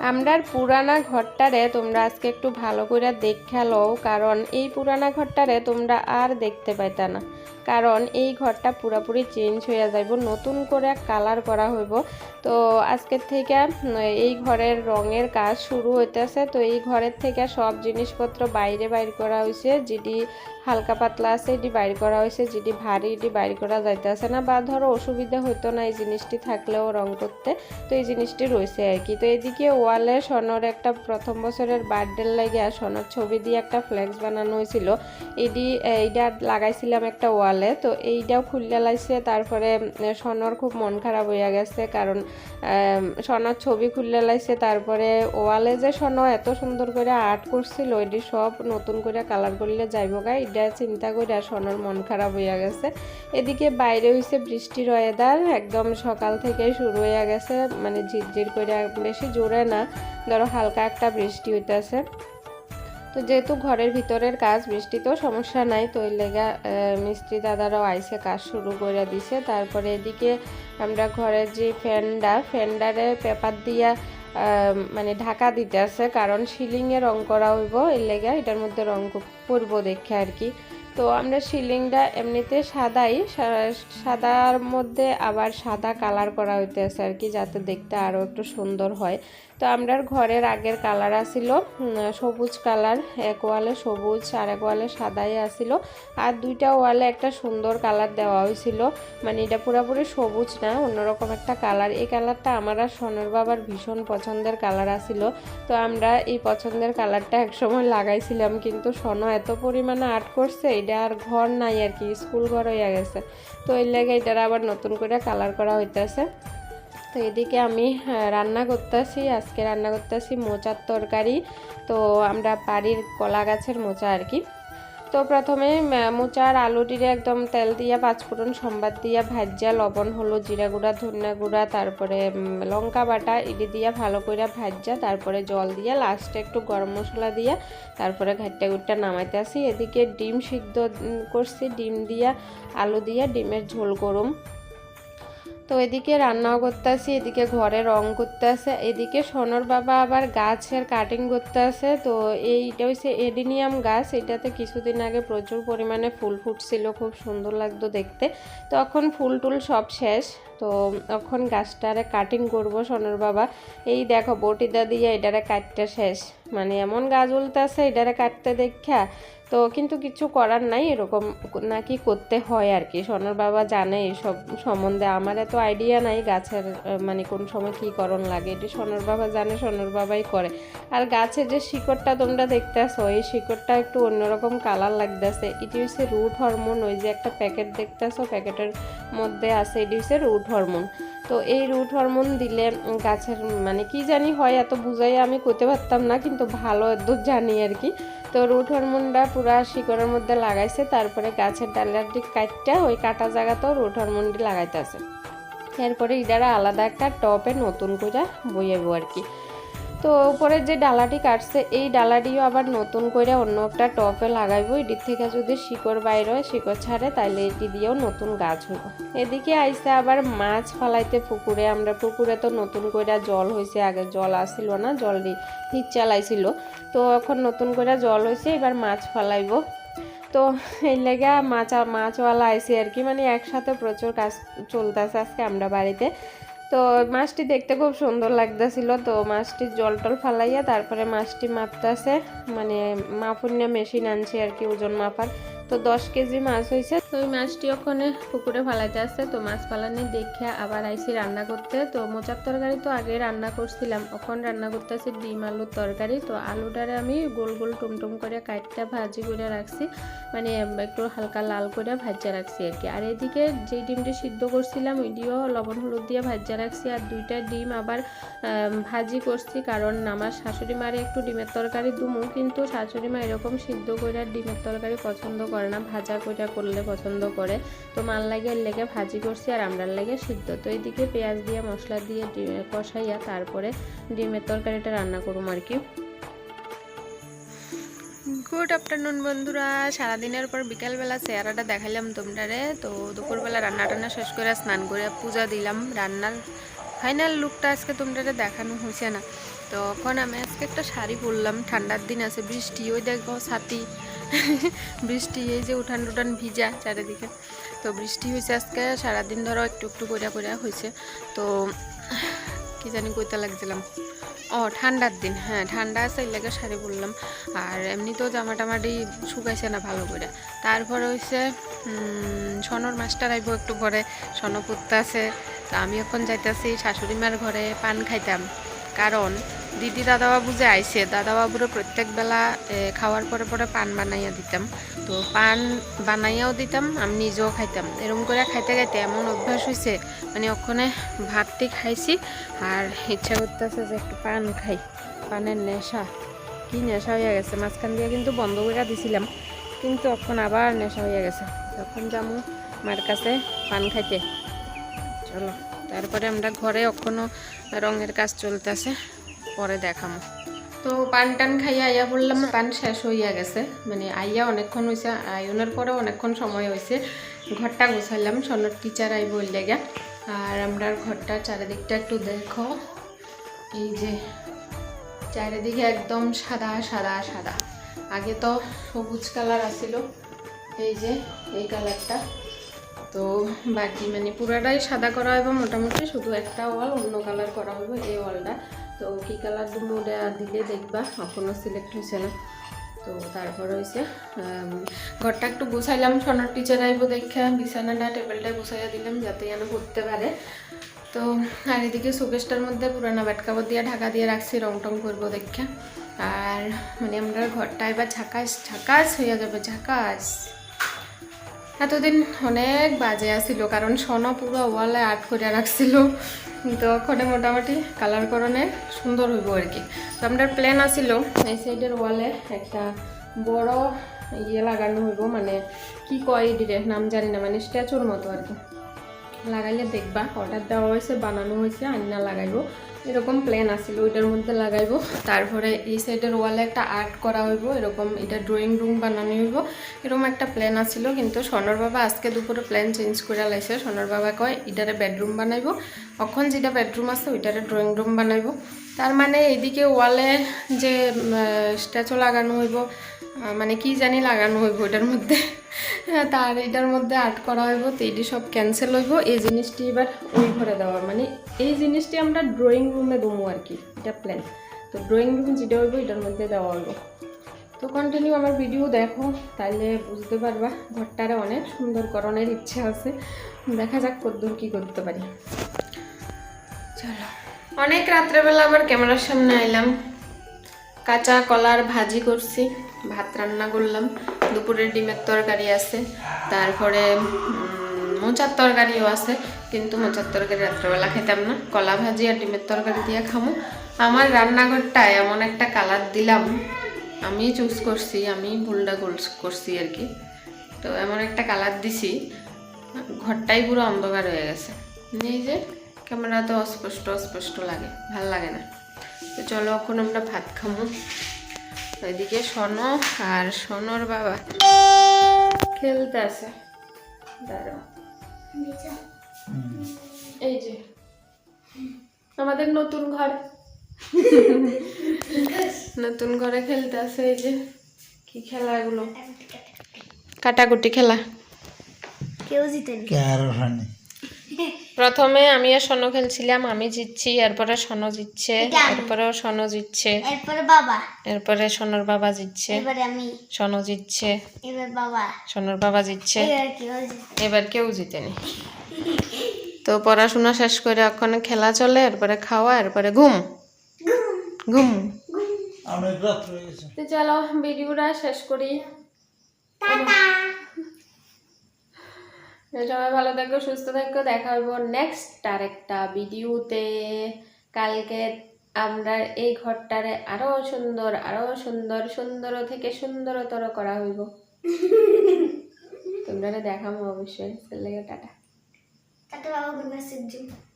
আমরার পুরানা ঘরটারে তোমরা আজকে একটু ভালো করে দেখা লও কারণ এই পুরানা ঘরটারে তোমরা আর দেখতে পাইতা না। কারণ এই ঘরটা পুরাপুরি চেঞ্জ হয়ে যাইব, নতুন করে কালার করা হইব। তো আজকের থেকে এই ঘরের রঙের কাজ শুরু হইতেছে। তো এই ঘরের থেকে সব জিনিসপত্র বাইরে বাইর করা হয়েছে যেটি হালকা পাতলা আছে এটি বাইর করা হয়েছে যেটি ভারী এটি বাইর করা যাইতেছে না বা ধরো অসুবিধা হইতো না এই জিনিসটি থাকলেও রং করতে। তো এই জিনিসটি রয়েছে আর কি। তো এদিকে ওয়ালে সোনার একটা প্রথম বছরের বার্থডে লাগে সোনার ছবি দিয়ে একটা ফ্লেক্স বানানো হয়েছিল এটি এইটা লাগাইছিলাম একটা ওয়ালে। তো এইটাও খুললে লাইছে, তারপরে সোনার খুব মন খারাপ হইয়া গেছে, কারণ সোনার ছবি খুললে লাইছে, তারপরে ওয়ালে যে সোনা এত সুন্দর করে আর্ট করছিল, এটি সব নতুন করে কালার করলে যাইব গা, এটা চিন্তা করে সোনার মন খারাপ হইয়া গেছে। এদিকে বাইরে হইছে বৃষ্টির ওয়েদার একদম সকাল থেকে শুরু হইয়া গেছে মানে ঝিরঝির করে বেশি জোরে না, ধরো হালকা একটা বৃষ্টি হইতেছে। তো যেহেতু ঘরের ভিতরের কাজ বৃষ্টিতেও সমস্যা নাই, তো এই লেগা মিস্ত্রি দাদারাও আইসে কাজ শুরু করে দিছে। তারপরে এদিকে আমরা ঘরের যে ফ্যানটা ফ্যানডারে পেপার দিয়া মানে ঢাকা দিতে আছে, কারণ সিলিংয়ে রং করা হইব এই লেগা এটার মধ্যে রং করব দেখে আর কি। তো আমরা সিলিংটা এমনিতে সাদাই সাদার মধ্যে আবার সাদা কালার করা হইতেছে আর কি, যাতে দেখতে আরও একটু সুন্দর হয়। তো আমরার ঘরের আগের কালার আসিল সবুজ কালার, এক ওয়ালে সবুজ, আর এক ওয়ালে সাদাই আসিল। আর দুইটা ওয়ালে একটা সুন্দর কালার দেওয়া হয়েছিল। মানে এটা পুরোপুরি সবুজ না, অন্যরকম একটা কালার। এই কালারটা আমার আর সোনার বাবার ভীষণ পছন্দের কালার আসিল। তো আমরা এই পছন্দের কালারটা একসময় লাগাইছিলাম, কিন্তু সোনা এত পরিমাণে আর্ট করছে, এটা আর ঘর নাই আর কি, স্কুল ঘর হইয়া গেছে। তো এই লেগে এটার আবার নতুন করে কালার করা হইতেছে। তো এদিকে আমি রান্না করতেছি। আজকে রান্না করতেছি মোচার তরকারি। তো আমরা বাড়ির কলা গাছের মোচা আর কি। তো প্রথমে মোচার আলুটিরে একদম তেল দিয়া, পাঁচফোড়ন সম্বাদ দিয়া, ভাজ্যা, লবণ, হলুদ, জিরা গুঁড়া, ধনিয়া গুঁড়া, তারপরে লঙ্কা বাটা এটি দিয়া ভালো করে ভাজ্যা, তারপরে জল দিয়া লাস্টে একটু গরম মশলা দিয়া, তারপরে ঘাটটা গুটটা নামাইতে আসি। এদিকে ডিম সিদ্ধ করছি। ডিম দিয়া আলু দিয়া, ডিমের ঝোল করুম তো এদিকে রান্নাও করতেছি, এদিকে ঘরে রং করতে আছে এদিকে সোনর বাবা আবার গাছের কাটিং করতে আসে তো এইটা হচ্ছে এডিনিয়াম গাছ, এটাতে কিছুদিন আগে প্রচুর পরিমাণে ফুল ফুটছিল, খুব সুন্দর লাগতো দেখতে। তখন ফুল টুল সব শেষ, তো এখন গাছটারে কাটিং করব সোনর বাবা। এই দেখো বটিদা দিয়ে এটারে কাটতে শেষ। মানে এমন গাছ উলতেছে, এটারে কাটতে দেখা তো কিন্তু কিছু করার নাই, এরকম নাকি করতে হয় আর কি সোনার বাবা জানে এইসব সম্বন্ধে। আমার এত আইডিয়া নাই গাছের মানে কোন সময় কি করণ লাগে। এটি সোনার বাবা জানে, সোনার বাবাই করে। আর গাছের যে শিকড়টা তোমরা দেখতে দেখতেছো, এই শিকড়টা একটু অন্যরকম কালার লাগতেছে। এটি হচ্ছে রুট হরমোন ওই যে একটা প্যাকেট দেখতেছো, প্যাকেটের মধ্যে আছে, এটি হচ্ছে রুট হরমোন তো এই রুট হরমোন দিলে গাছের মানে কি জানি হয়, এত বুঝাই আমি করতে পারতাম না, কিন্তু ভালো জানি আর কি তো রুট হরমোনটা পুরা শিকড়ের মধ্যে লাগাইছে, তারপরে গাছের ডালাটি কাটটা ওই কাটা জায়গাতেও রুট হরমোনটি লাগাইতেছে এরপরে ইডারা আলাদা একটা টপে নতুন করে বইয়াবো আর কি। তো উপরের যে ডালাটি কাটছে, এই ডালাটিও আবার নতুন করে অন্য একটা টপে লাগাইবো। এটির থেকে যদি শিকড় বাইর হয়, শিকড় ছাড়ে তাহলে এটি দিয়েও নতুন গাছ হইব এদিকে আইসে আবার মাছ ফালাইতে পুকুরে। আমরা পুকুরে তো নতুন করে জল হয়েছে আগে জল আসছিল না জল হিট চালাইছিল। তো এখন নতুন করে জল হয়েছে এবার মাছ ফালাইবো। তো এই লেগে মাছ, মাছওয়ালা আইসি আর কি। মানে একসাথে প্রচুর কাজ চলতেছে আজকে আমরা বাড়িতে। তো মাছটি দেখতে খুব সুন্দর লাগতেছিল। তো মাছটি জল টল ফালাইয়া তারপরে মাছটি মাপতেছে। মানে মাপুন্যা মেশিন আনছে আর কি, ওজন মাপার। তো দশ কেজি মাছ হয়েছে তো ওই মাছটি ওখানে পুকুরে ফালাইতে আসছে। তো মাছ ফালানি দেখে আবার আইসি রান্না করতে। তো মোচার তরকারি তো আগে রান্না করছিলাম। এখন রান্না করতে করতেছি ডিম আলুর তরকারি। তো আলুটারে আমি গোল গোল টুমটুম করে কাটটা ভাজি করে রাখছি। মানে একটু হালকা লাল করে ভাজা রাখছি আর কি। আর এদিকে যে ডিমটি সিদ্ধ করছিলাম, ওইটিও লবণ হলুদ দিয়ে ভাজা রাখছি। আর দুইটা ডিম আবার ভাজি করছি। কারণ আমার শাশুড়ি মারে একটু ডিমের তরকারি দুমু। কিন্তু শাশুড়ি মা এরকম সিদ্ধ করে ডিমের তরকারি পছন্দ করে না। ভাজা করে করলে পছন্দ করে। তো মাল লাগে এর লেগে ভাজি করছি আর আমরার লেগে সিদ্ধ। তো এইদিকে পেঁয়াজ দিয়ে মশলা দিয়ে কষাইয়া তারপরে ডিমের তরকারিটা রান্না করুম আর কি। গুড আফটারনুন বন্ধুরা। সারাদিনের পর বিকালবেলা চেহারাটা দেখাইলাম তোমরারে। তো দুপুরবেলা রান্না টান্না শেষ করে স্নান করে পূজা দিলাম। রান্নার ফাইনাল লুকটা আজকে তোমরা দেখানো হয়েছে না। তো এখন আমি আজকে একটা শাড়ি পরলাম। ঠান্ডার দিন আছে, বৃষ্টি, ওই দেখো ছাতি। বৃষ্টি, এই যে উঠান টুঠান ভিজা চারিদিকে। তো বৃষ্টি হয়েছে আজকে, সারাদিন ধরো একটু একটু করিয়া করিয়া হয়েছে। তো কি জানি কইতে লাগছিলাম। ও, ঠান্ডার দিন হ্যাঁ ঠান্ডা আছে এই লাগে শাড়ি পরলাম। আর এমনিতেও জামা টামাটি শুকাইছে না ভালো করে। তারপরে হয়েছে সনর মাস্টার আইব একটু পরে সন পুত্তা আছে, তা আমি এখন যাইতেছি শাশুড়ি মার ঘরে পান খাইতাম। কারণ দিদি দাদাবাবু যে আইছে দাদাবাবুরও প্রত্যেক বেলা খাওয়ার পরে পরে পান বানাইয়া দিতাম। তো পান বানাইয়াও দিতাম, আমি নিজেও খাইতাম। এরকম করে খাইতে খাইতে এমন অভ্যাস হয়েছে মানে ওখানে ভাতটি খাইছি, আর ইচ্ছা করতেছে যে একটু পান খাই। পানের নেশা, কি নেশা হয়ে গেছে? মাঝখান দিয়ে কিন্তু বন্ধ করে দিছিলাম, কিন্তু এখন আবার নেশা হয়ে গেছে। তখন যাব মার কাছে পান খাইতে, চলো। তারপরে আমরা ঘরে এখনও রঙের কাজ চলতেছে, পরে দেখামো। তো পান টান খাইয়া আইয়া বললাম, পান শেষ হইয়া গেছে। মানে আইয়া অনেকক্ষণ হয়েছে আয়নের পরে অনেকক্ষণ সময় হয়েছে ঘরটা গুছাইলাম সন্ন্যর টিচার আই বললে লেগে আর আমরা ঘরটা চারিদিকটা একটু দেখো। এই যে চারিদিকে একদম সাদা সাদা সাদা। আগে তো সবুজ কালার আসিল এই যে এই কালারটা। তো বাকি মানে পুরাটাই সাদা করা হবে, মোটামুটি শুধু একটা ওয়াল, অন্য কালার করা হবে এই ওয়ালটা। তো কী কালার দুটো দিলে দেখবা এখনও সিলেক্ট হয়েছে না। তো তারপর হয়েছে ঘরটা একটু গুছাইলাম, সোনার টিচার আইব দেখা বিছানাটা, টেবিলটা গুছাইয়া দিলাম যাতে যেন পড়তে পারে। তো আর এদিকে শোকেসটার মধ্যে পুরানো ব্যাট কাপড় দিয়ে ঢাকা দিয়ে রাখছি রং টং করব দেখা। আর মানে আমরা ঘরটা এবার ঝাঁকাস ঝাঁকাস হয়ে যাবে, ঝাঁকাস। এতদিন অনেক বাজে আসিল কারণ সোনা পুরো ওয়ালে আর্ট করে রাখছিল। তো ওখানে মোটামুটি কালার করণে সুন্দর হইব আর কি। তো আমরা প্ল্যান আসিল এই সাইডের ওয়ালে একটা বড় ইয়ে লাগানো হইব মানে কি কয় ডিরে নাম জানি না মানে স্ট্যাচুর মতো আর কি। লাগাইলে দেখবা অর্ডার দেওয়া হয়েছে, বানানো হয়েছে, আইনা লাগাইবো। এরকম প্ল্যান আছিল, ওইটার মধ্যে লাগাইবো। তারপরে এই সাইডের ওয়ালে একটা আর্ট করা হইব, এরকম এটা ড্রয়িং রুম বানানো হইব। এরকম একটা প্ল্যান আছিল, কিন্তু সোনার বাবা আজকে দুপুরে প্ল্যান চেঞ্জ করে লাইছে। সোনার বাবা কয় এটারে বেডরুম বানাইবো। অখন যেটা বেডরুম আছে, ওইটারে ড্রয়িং রুম বানাইবো। তার মানে এইদিকে ওয়ালে যে স্ট্যাচু লাগানো হইব মানে কি জানি লাগানো হইব ওইটার মধ্যে। হ্যাঁ, তার এটার মধ্যে আর্ট করা হইব তো এটি সব ক্যান্সেল হইব। এই জিনিসটি এবার ওই ঘরে দেওয়া। মানে এই জিনিসটি আমরা ড্রয়িং রুমে দেবো আর কি এটা প্ল্যান তো ড্রয়িং রুম যেটা হইব এটার মধ্যে দেওয়া হইব। তো কন্টিনিউ আমার ভিডিও দেখো তাইলে বুঝতে পারবা ঘরটারে অনেক সুন্দর করণের ইচ্ছা আছে। দেখা যাক কদ্দূর কি করতে পারি। চলো। অনেক রাত্রেবেলা আবার ক্যামেরার সামনে আইলাম। কাঁচা কলার ভাজি করছি। ভাত রান্না করলাম। দুপুরের ডিমের তরকারি আছে। তারপরে মোচার তরকারিও আছে। কিন্তু মোচার তরকারি রাত্রেবেলা খেতাম না। কলা ভাজি আর ডিমের তরকারি দিয়ে খামো। আমার রান্নাঘরটা এমন একটা কালার দিলাম। আমি চুজ করছি, আমি ভুলটা করছি আর কি। তো এমন একটা কালার দিছি। ঘরটাই পুরো অন্ধকার হয়ে গেছে। এই যে, ক্যামেরা তো অস্পষ্ট অস্পষ্ট লাগে। ভালো লাগে না। তো চলো এখন আমরা ভাত খামো। ওইদিকে সোনো আর সোনোর বাবা খেলতে আছে দাঁড়াও। এই যে। আমাদের নতুন ঘর। নতুন ঘরে খেলতে আছে এই যে। কি খেলা এগুলো? কাটাকুটি খেলা। কেউ জিতেনি। ক্যারোখানে প্রথমে আমি আর সনো খেলছিলাম আমি জিতছি এরপরে সনো জিতছে। এরপরেও সনো জিতছে। এরপরে বাবা। এরপরে সোনার বাবা জিতছে। এবারে আমি। সনো জিতছে। এবার বাবা। সোনার বাবা জিতছে। এবার কেউ জিতে এবার কেউ জিতেনি। তো পড়াশোনা শেষ করে ওখানে খেলা চলে এরপরে খাওয়া এরপরে ঘুম। ঘুম। অনেক রাত হয়ে গেছে। তো চলো ভিডিওটা শেষ করি। সবাই ভালো থাকো সুস্থ থাকো দেখা হইব নেক্সট আরেকটা ভিডিওতে কালকে আমরা এই ঘরটারে আরও সুন্দর আরও সুন্দর সুন্দর থেকে সুন্দরতর করা হইব। তোমরা দেখাবো অবশ্যই। টাটা। টাটা বাবা